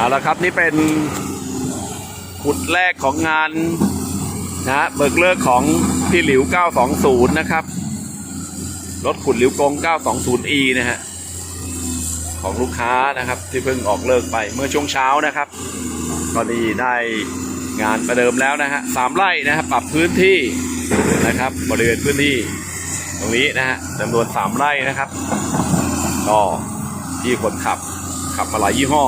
เอาละครับนี่เป็นขุดแรกของงานนะเบิกเลิกของพี่หลิว 920 นะครับ รถขุดหลิวกง 920e นะฮะ ของลูกค้านะครับที่เพิ่งออกเลิกไปเมื่อช่วงเช้านะครับก็ดีได้งานประเดิมแล้วนะฮะสามไร่นะครับปรับพื้นที่นะครับบริเวณพื้นที่ ตรงนี้นะฮะจำนวนสามไร่นะครับ ก็ที่คนขับขับมาหลายยี่ห้อ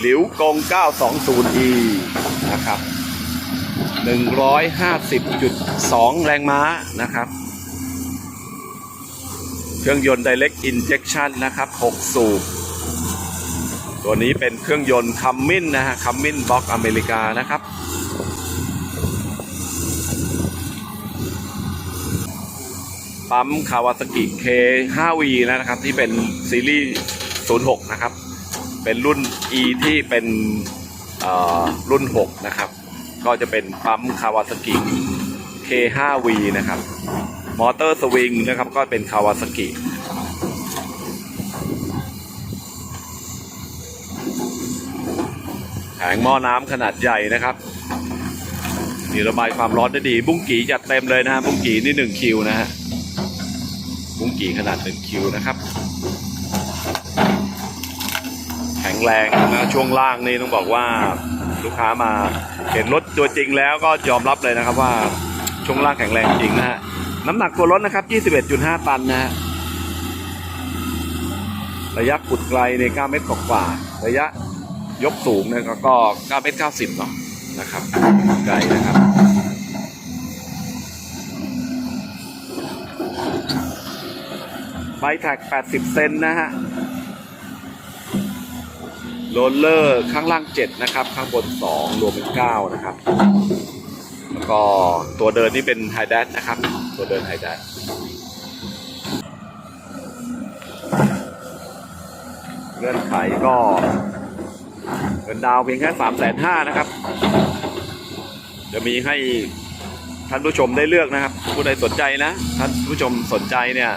หลิวกง 920e นะครับ 150.2 แรงม้านะครับ เครื่องยนต์ Direct Injection นะครับ 6 สูบ ตัวนี้เป็นเครื่องยนต์คัมมินนะฮะคัมมินบล็อกอเมริกานะครับปั๊มคาวาซากิ K5V นะครับ ที่เป็นซีรีส์ 06 นะครับ เป็นรุ่น E ที่เป็นอ่อรุ่น 6 นะครับ ก็จะเป็นปั๊มคาวาซากิ K5V นะครับ มอเตอร์สวิงนะครับ ก็เป็นคาวาซากิแผงหม้อน้ำขนาดใหญ่นะครับมีระบายความร้อนได้ดี บุ้งกี่จัดเต็มเลยนะฮะบุ้งกี่นี่หนึ่งคิวนะฮะบุ้งกี่ขนาดหนึ่งคิวนะครับ แข็งแรงนะช่วงล่างนี่ต้องบอกว่าลูกค้ามาเห็นรถตัวจริงแล้วก็ยอมรับเลยนะครับว่าช่วงล่างแข็งแรงจริงนะฮะน้ำหนักตัวรถนะครับ 21.5 ตันนะฮะระยะขุดไกลใน 9 เมตรกว่าระยะยกสูงเนี่ยก็ก็9เมตร 90เนาะนะครับไกลนะครับไบแท็ก 80 เซนนะฮะ โรลเลอร์ข้างล่าง 7 นะครับ ข้างบน 2 รวมเป็น 9 นะครับ แล้วก็ตัวเดินนี่เป็นไฮแดนนะครับ ตัวเดินไฮแดนเงื่อนไขก็เงินดาวเพียงแค่3 5 0 0 0นะครับ จะมีให้ท่านผู้ชมได้เลือกนะครับ ผู้ใดสนใจนะ ท่านผู้ชมสนใจเนี่ย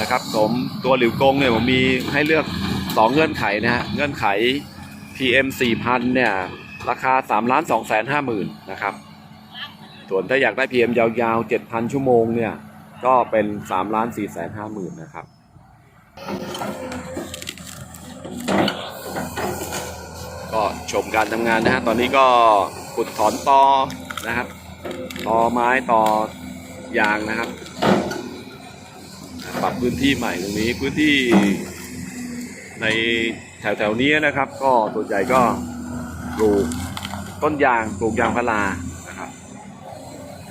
นะครับ ผมตัวหลิวกงเนี่ยผมมีให้เลือก 2เงื่อนไขนะฮะเงื่อนไข PM 4,000เนี่ยราคา3ล้าน2แสน5หมื่นนะครับ ส่วนถ้าอยากได้ PM ยาวๆ 7,000 ชั่วโมงเนี่ย ก็เป็น3ล้าน4แสน5หมื่นนะครับ ก็ชมการทำงานนะฮะ ตอนนี้ก็ขุดถอนตอนะครับตอไม้ตอยางนะครับ ปรับพื้นที่ใหม่ตรงนี้พื้นที่ ในแถวๆนี้นะครับ ก็ส่วนใหญ่ก็ปลูกต้นยางปลูกยางพารานะครับ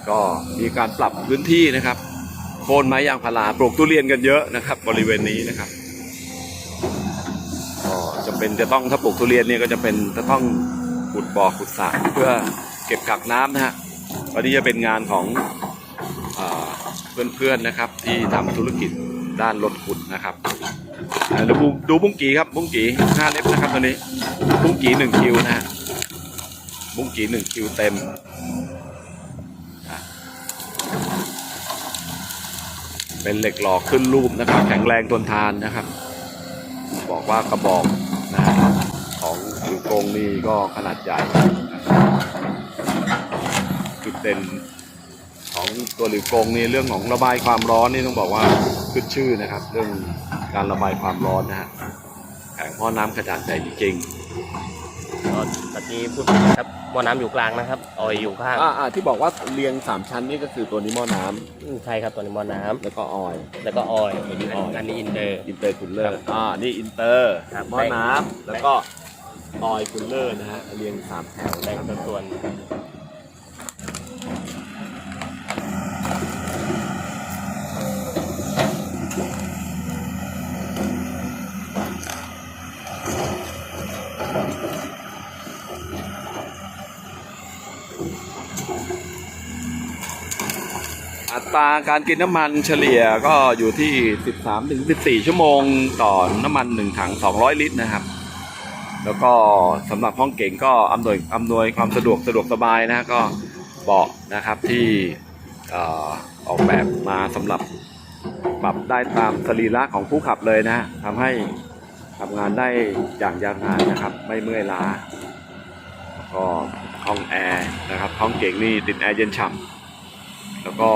ก็มีการปรับพื้นที่นะครับ โค่นไม้ยางพาราปลูกทุเรียนกันเยอะนะครับ บริเวณนี้นะครับก็จะเป็นจะต้องถ้าปลูกทุเรียนเนี่ยก็จะเป็นจะต้องขุดบ่อขุดสระเพื่อเก็บกักน้ำนะฮะวันนี้จะเป็นงานของเอเพื่อนๆนะครับที่ทำธุรกิจด้านรถขุดนะครับ ดูบุ้งดูบุ้งกีครับบุ้งกีห้าเล็บนะครับตัวนี้บุ้งกีหนึ่งคิวนะฮะบุ้งกีหนึ่งคิวเต็มเป็นเหล็กหลอกขึ้นรูปนะครับ แข็งแรงทนทานนะครับ บอกว่ากระบอกนะของอยู่กงนี่ก็ขนาดใหญ่ จุดเด่นของตัวหลิวกงนี่เรื่องของระบายความร้อนนี่ต้องบอกว่าขึ้นชื่อนะครับ เรื่อง การระบายความร้อนนะฮะแผงพ่อน้ำขนาดใหญ่จริงก็ตะกี้พูดครับหม้อน้ำอยู่กลางนะครับออยอยู่ข้างๆอ่าที่บอกว่าเรียงสามชั้นนี่ก็คือตัวนี้หม้อน้ำอืมใช่ครับตัวนี้หม้อน้ำแล้วก็ออยล์แล้วก็ออยตัวนี้ออยล์อันนี้อินเตอร์ อินเตอร์คูลเลอร์อ่านี่อินเตอร์ครับ หม้อน้ำแล้วก็ออยล์คูลเลอร์นะฮะเรียงสามแถวแบ่งสัดส่วน อัตราการกินน้ำมันเฉลี่ยก็อยู่ที่ 13ถึง14 ชั่วโมงต่อน้ำมัน 1 ถัง 200 ลิตรนะครับ แล้วก็สำหรับห้องเก่งก็อำนวยอำนวยความสะดวกสะดวกสบายนะก็เบาะนะครับที่ออกแบบมาสำหรับปรับได้ตามสรีระของผู้ขับเลยนะทำให้ทำงานได้อย่างยาวนานนะครับ ไม่เมื่อยล้าก็ห้องแอร์นะครับห้องเก่งนี่ติดแอร์เย็นฉ่ำ แล้วก็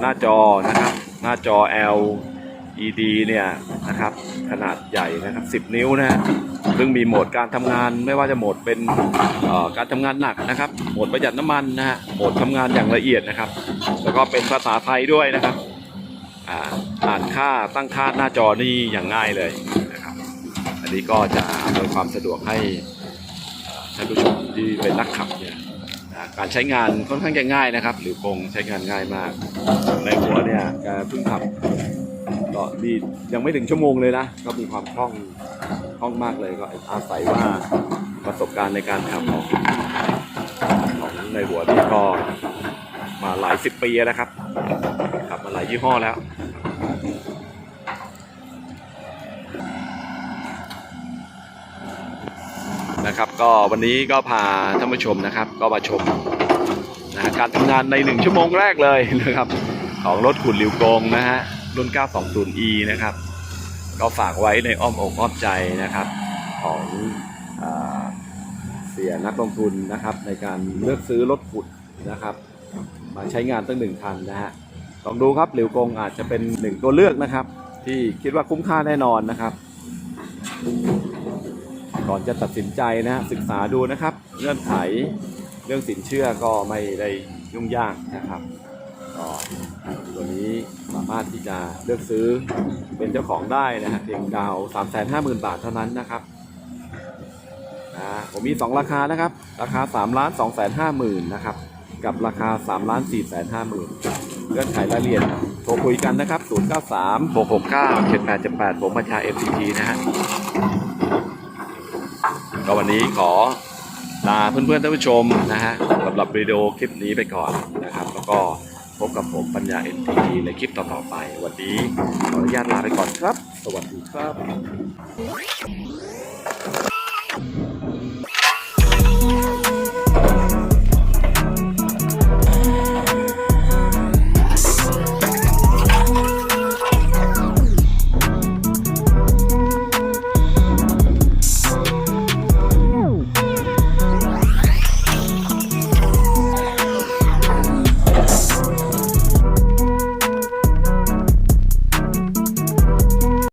หน้าจอนะครับ หน้าจอ LED เนี่ยนะครับ ขนาดใหญ่นะครับ 10 นิ้วนะซึ่งมีโหมดการทำงานไม่ว่าจะโหมดเป็นการทำงานหนักนะครับ โหมดประหยัดน้ำมันนะฮะโหมดทำงานอย่างละเอียดนะครับ แล้วก็เป็นภาษาไทยด้วยนะครับอ่านค่าตั้งค่าหน้าจอนี่อย่างง่ายเลยนะครับ อันนี้ก็จะอำนวยความสะดวกให้ท่านผู้ชมที่เป็นนักขับเนี่ย การใช้งานค่อนข้างจะง่ายนะครับ หรือคงใช้งานง่ายมาก ในหัวเนี่ยแกเพิ่งขับก็นี่ยังไม่ถึงชั่วโมงเลยนะ ก็มีความคล่องคล่องมากเลยก็อาศัยว่าประสบการณ์ในการขับของของในหัวนี่ก็มาหลายสิบปีนะครับขับมาหลายยี่ห้อแล้ว นะครับ ก็วันนี้ก็พาท่านผู้ชมนะครับ ก็มาชมนะการทำงานในหนึ่งชั่วโมงแรกเลยนะครับ ของรถขุดหลิวกงนะฮะรุ่น 920e นะครับ ก็ฝากไว้ในอ้อมอกอ้อมใจนะครับ ของอเสียนักลงทุนนะครับ ในการเลือกซื้อรถขุดนะครับ มาใช้งานตั้งหนึ่งคันนะฮะลองดูครับหลิวกงอาจจะเป็นหนึ่งตัวเลือกนะครับ ที่คิดว่าคุ้มค่าแน่นอนนะครับ ก่อนจะตัดสินใจนะฮะศึกษาดูนะครับเงื่อนไขเรื่องสินเชื่อก็ไม่ได้ยุ่งยากนะครับก็ตัวนี้สามารถที่จะเลือกซื้อเป็นเจ้าของได้นะฮะเพียงดาว3 5 0 0 0 0บาทเท่านั้นนะครับนะผมมี 2 ราคานะครับ ราคา3ล้าน2 5 0 0 0 0นะครับกับราคา3ล้าน4 5 0 0 0 0เงื่อนไขรายละเอียดโทรคุยกันนะครับ 0 9 3 6 6 9 7 8 7 8ผมบัญชา FCT นะฮะ ก็วันนี้ขอลาเพื่อนๆท่านผู้ชมนะฮะสำหรับวิดีโอคลิปนี้ไปก่อนนะครับ แล้วก็พบกับผมปัญญาเอ็นทีในคลิปต่อๆไป วันนี้ขออนุญาตลาไปก่อนครับ สวัสดีครับ